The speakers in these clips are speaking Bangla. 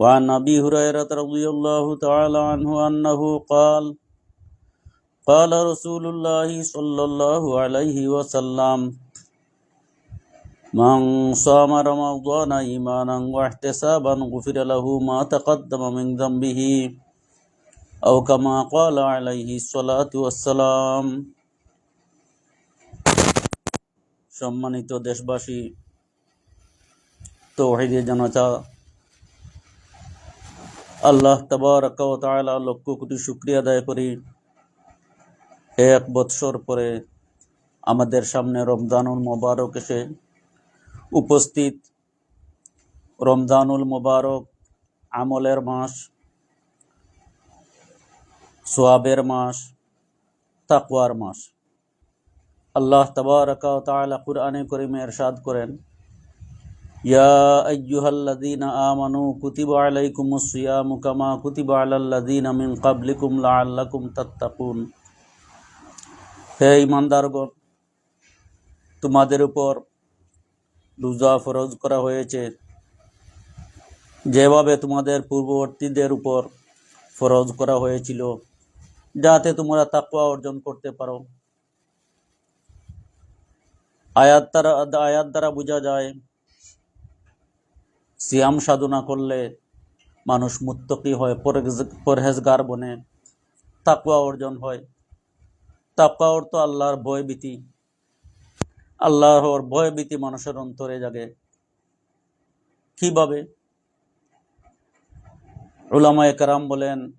وعن أبي هريرة رضي الله تعالى عنه أنه قال قال رسول الله صلى الله عليه وسلم من صام رمضان إيمانا واحتسابا غفر له ما تقدم من ذنبه أو كما قال عليه الصلاة والسلام সম্মানিত দেশবাসী তৌহিদে জনতা আল্লাহ তবারক ও লক্ষ কোটি শুক্রিয়া আদায় করি। এক বৎসর পরে আমাদের সামনে রমজানুল মোবারক এসে উপস্থিত। রমজানুল মোবারক আমলের মাস, সোয়াবের মাস, তাকওয়ার মাস। আল্লাহ তবারক ও তাআলা কুরআনে করিমে ইরশাদ করেন ইয়া আইয়ুহাল্লাযীনা আমানু কুতিবা আলাইকুমুস সিয়ামু কামা কুতিবা আলাল লাযীনা মিন ক্বাবলিকুম লাআল্লাকুম তাত্তাকুন হে ইমানদারগণ, তোমাদের উপর রোজা ফরজ করা হয়েছে। যেভাবে তোমাদের পূর্ববর্তীদের উপর ফরজ করা হয়েছিল, যাতে তোমরা তাকওয়া অর্জন করতে পারো। আয়াত দ্বারা আয়াত দ্বারা বোঝা যায় সিয়াম সাধনা করলে মানুষ মুত্তকি হয়, পরহেজ- পরহেজগার বনে তাকুয়া অর্জন হয়। তাকওয়া অর্থ আল্লাহর ভয় ভীতি। আল্লাহর ভয় ভীতি মানুষের অন্তরে জাগে। কীভাবে? উলামা একরাম বলেন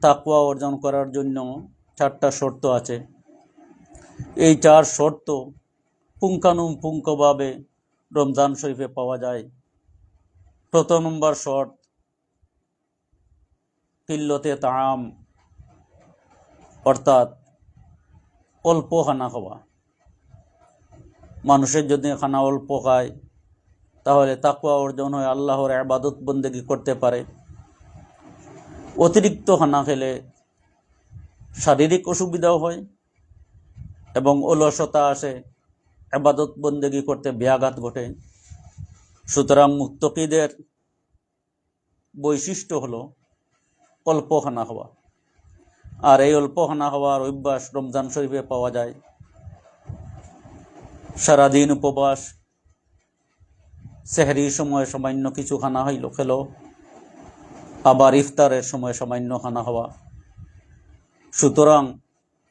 তাকুয়া অর্জন করার জন্য চারটা শর্ত আছে। এই চার শর্ত পুঙ্খানুপুঙ্খভাবে রমজান শরীফে পাওয়া যায়। প্রথম নম্বর শর্ত, কিল্লতে তাম অর্থাৎ অল্প খানা খাওয়া। মানুষের যদি খানা অল্প খায়, তাহলে তাকুয়া অর্জন হয়, আল্লাহর আবাদত বন্দেগী করতে পারে। অতিরিক্ত খানা খেলে শারীরিক অসুবিধাও হয় এবং অলসতা আসে আবাদত বন্দেগী করতে ব্যাঘাত ঘটে। সুতরাং মুক্তকিদের বৈশিষ্ট্য হলো অল্প খানা খাওয়া আর এই অল্প খানা খাওয়ার অভ্যাস রমজান শরীফে পাওয়া যায়। সারাদিন উপবাস, সেহরির সময়ে সামান্য কিছু খানা হইল খেলো, আবার ইফতারের সময় সামান্য খানা হওয়া। সুতরাং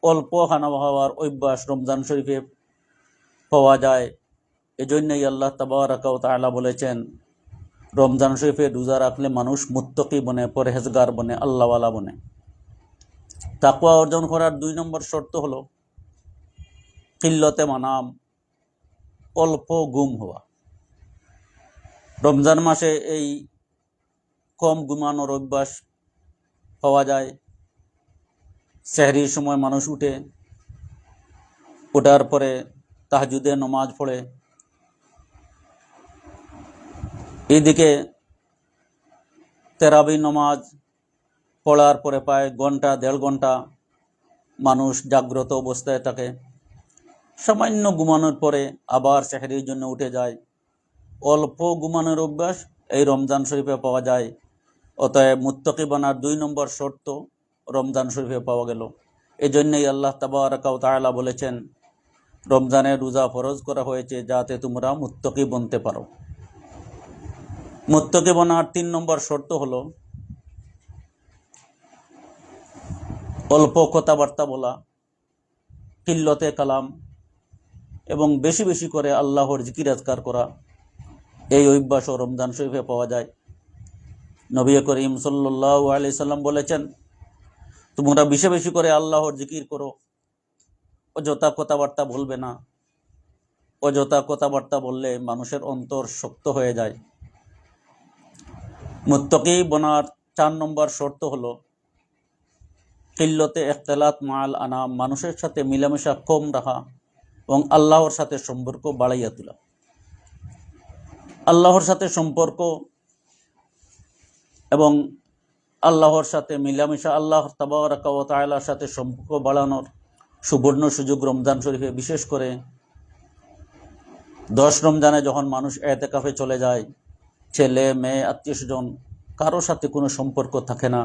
অল্প খানা হওয়ার অভ্যাস রমজান শরীফে পাওয়া যায় এজন্যই আল্লাহ তাবারাকাও তাআলা বলেছেন, রমজান শরীফে রোজা রাখলে মানুষ মুত্তকি বনে, পরহেজগার বনে, আল্লাহওয়ালা বনে। তাকুয়া অর্জন করার দুই নম্বর শর্ত হলো কিল্লতে মানাম, অল্প গুম হওয়া। রমজান মাসে এই কম ঘুমানোর অভ্যাস পাওয়া যায়। সেহরির সময় মানুষ উঠে ওঠার পরে তাহাজুদে নমাজ পড়ে এইদিকে তেরাবি নমাজ পড়ার পরে প্রায় ঘণ্টা, দেড় ঘণ্টা মানুষ জাগ্রত অবস্থায় থাকে। সামান্য ঘুমানোর পরে আবার সেহরির জন্য উঠে যায়। অল্প ঘুমানোর অভ্যাস এই রমজান শরীফে পাওয়া যায়। অতএব মুত্তকি বানার দুই নম্বর শর্ত রমজান শরীফে পাওয়া গেল। এই জন্যই আল্লাহ তাবারাকাও তাআলা বলেছেন, রমজানের রোজা ফরজ করা হয়েছে যাতে তোমরা মুত্তকি বনতে পারো। মুত্তকি বনার তিন নম্বর শর্ত হলো অল্প কথাবার্তা বলা, কিল্লতে কালাম এবং বেশি বেশি করে আল্লাহর জিকির আজকার করা। এই অভ্যাস ও রমজান শরীফে পাওয়া যায়। নবী করিম সাল্লাহ আলি সাল্লাম বলেছেন, তোমরা বেশি বেশি করে আল্লাহর জিকির করো। অযথা কথাবার্তা বলবে না। অযথা কথাবার্তা বললে মানুষের অন্তর শক্ত হয়ে যায়। মুত্তকি বনার চার নম্বর শর্ত হলো কিল্লতে এখতলাত মাল আনা, মানুষের সাথে মিলামেশা কম রাখা এবং আল্লাহর সাথে সম্পর্ক বাড়াইয়া তোলা। আল্লাহর সাথে সম্পর্ক এবং আল্লাহর সাথে মিলামেশা, আল্লাহ তাবারকালার সাথে সম্পর্ক বাড়ানোর সুবর্ণ সুযোগ রমজান শরীফে বিশেষ করে দশ রমজানে যখন মানুষ এতেকাফে চলে যায় ছেলে, মেয়ে, আত্মীয় স্বজন কারোর সাথে কোনো সম্পর্ক থাকে না।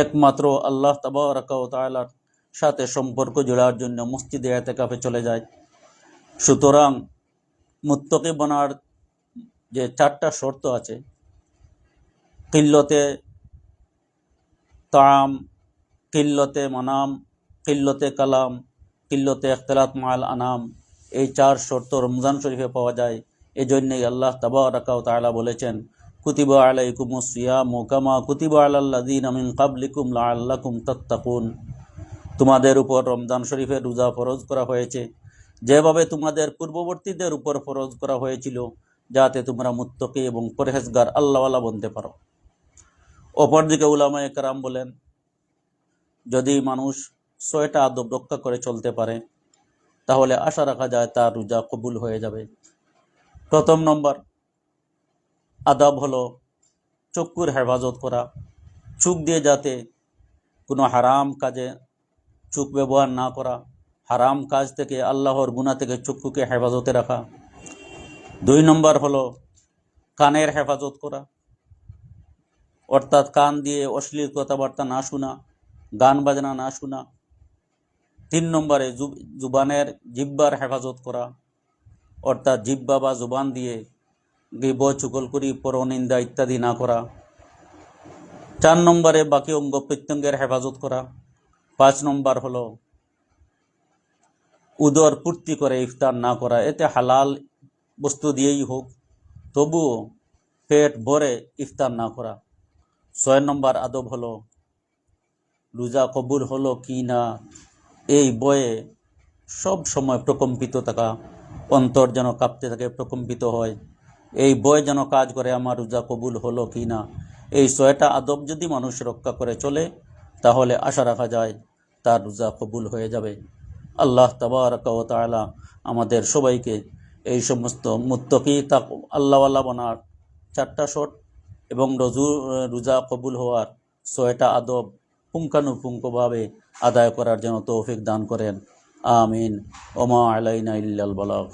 একমাত্র আল্লাহ তাবারকালার সাথে সম্পর্ক জোড়ার জন্য মসজিদে এতেকাফে চলে যায়। সুতরাং মুত্তকি বনার যে চারটা শর্ত আছে, কিল্লতে তাম কিল্লতে মানাম, কিল্লতে কালাম, কিল্লতে এখতলাত মাল আনাম, এই চার শর্ত রমজান শরীফে পাওয়া যায়। এই জন্যই আল্লাহ তাবারাকাও তাআলা বলেছেন, কুতিবা আলাইকুম সিয়াম কামা কুতিবা আলাল্লাযিন মিন ক্বাবলিকুম লাআল্লাকুম তাত্তাকুন। তোমাদের উপর রমজান শরীফের রোজা ফরজ করা হয়েছে। যেভাবে তোমাদের পূর্ববর্তীদের উপর ফরজ করা হয়েছিল, যাতে তোমরা মুত্তকি এবং পরহেজগার আল্লাহওয়ালা বনতে পারো। অপরদিকে উলামায়ে কেরাম বলেন, যদি মানুষ ছয়টা আদব রক্ষা করে চলতে পারে, তাহলে আশা রাখা যায় তার রোজা কবুল হয়ে যাবে। প্রথম নম্বর। আদাব হলো চক্ষুর হেফাজত করা। চোখ দিয়ে যাতে কোনো হারাম কাজে চোখ ব্যবহার না করা। হারাম কাজ থেকে আল্লাহর গুণা থেকে চক্ষুকে হেফাজতে রাখা। দুই নম্বর হলো কানের হেফাজত করা। অর্থাৎ কান দিয়ে অশ্লীল কথাবার্তা না শোনা, গান বাজনা না শোনা। তিন নম্বরে জুবানের জিব্বার হেফাজত করা। অর্থাৎ জিব্বা বা জুবান দিয়ে গিব চুকলকুরি পরনিন্দা ইত্যাদি না করা। চার নম্বরে বাকি অঙ্গ প্রত্যঙ্গের হেফাজত করা। পাঁচ নম্বর হলো উদর পূর্তি করে ইফতার না করা। এতে হালাল বস্তু দিয়েই হোক, তবুও পেট ভরে ইফতার না করা। ছয় নম্বর আদব হলো রোজা কবুল হলো কি না, এই বয়ে সব সময় প্রকম্পিত থাকা। অন্তর যেন কাঁপতে থাকে, প্রকম্পিত হয়। এই বয় যেন কাজ করে, আমার রোজা কবুল হলো কি না? এই ছয়টা আদব যদি মানুষ রক্ষা করে চলে, তাহলে আশা রাখা যায় তার রোজা কবুল হয়ে যাবে। আল্লাহ তাবারক ও তাআলা আমাদের সবাইকে এই সমস্ত মুত্তকি তাক আল্লাহওয়ালা বনার চারটা শট এবং রজু, রোজা কবুল হওয়ার ছয়টা আদব পুঙ্খানুপুঙ্খভাবে আদায় করার জন্য তৌফিক দান করেন। آمين. وما علينا إلا البلاغ.